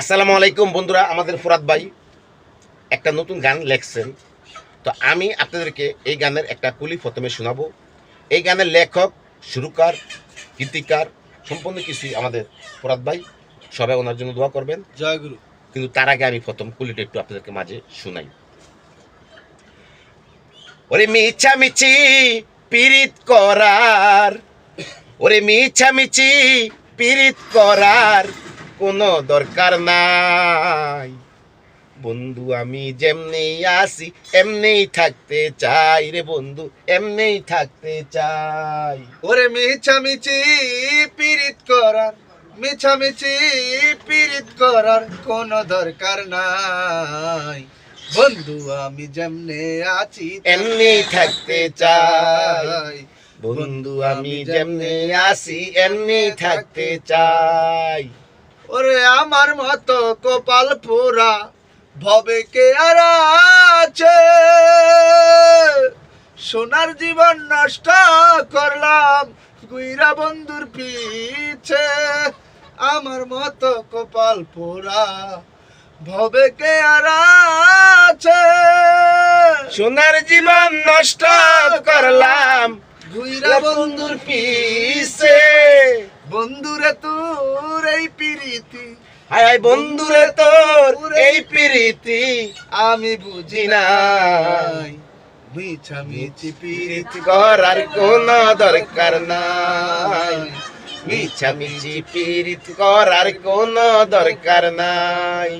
আসসালামু আলাইকুম বন্ধুরা আমাদের ফুরাদ ভাই একটা নতুন গান লেখছেন। তো আমি আপনাদেরকে এই গানের একটা কুলি প্রথমে শোনাবো। এই গানের লেখক সুরকার গীতিকার সম্পূর্ণ কিছুই আমাদের ফুরাদ ভাই। সবাই ওনার জন্য দোয়া করবেন। জয় গুরু। কিন্তু তার আগে আমি প্রথম কুলিটা একটু আপনাদেরকে মাঝে শোনাই। ওরে মিছামিছি পিরিত করার ওরে মিছামিছি পিরিত করার কোনো দরকার নাই। বন্ধু আমি যেমনি আসি এমনি থাকতে চাই রে বন্ধু এমনি থাকতে চাই। ওরে মিছামিছি পিরিত করার মিছামিছি পিরিত করার কোনো দরকার নাই। বন্ধু আমি যেমনে আছি এমনি থাকতে চাই। বন্ধু আমি যেমনি আসি এমনি থাকতে চাই। ওরে আমার মতো কপাল পোড়া ভবে কে আর আছে? সোনার জীবন নষ্ট করলাম গুইরা বন্ধুর পিছে। আমার মতো কপাল পোড়া ভবে কে আর আছে? সোনার জীবন নষ্ট করলাম গুইরা বন্ধুর বন্ধুর পিছে। বন্ধুরে তোর এই পিরিতি। হায় হায় বন্ধুরে তোর এই প্রীতি আমি বুঝি নাই। মিছা মিছি পিরিত প্রীতি করার কোন দরকার নাই। মিছামিছি প্রীতি করার কোন দরকার নাই।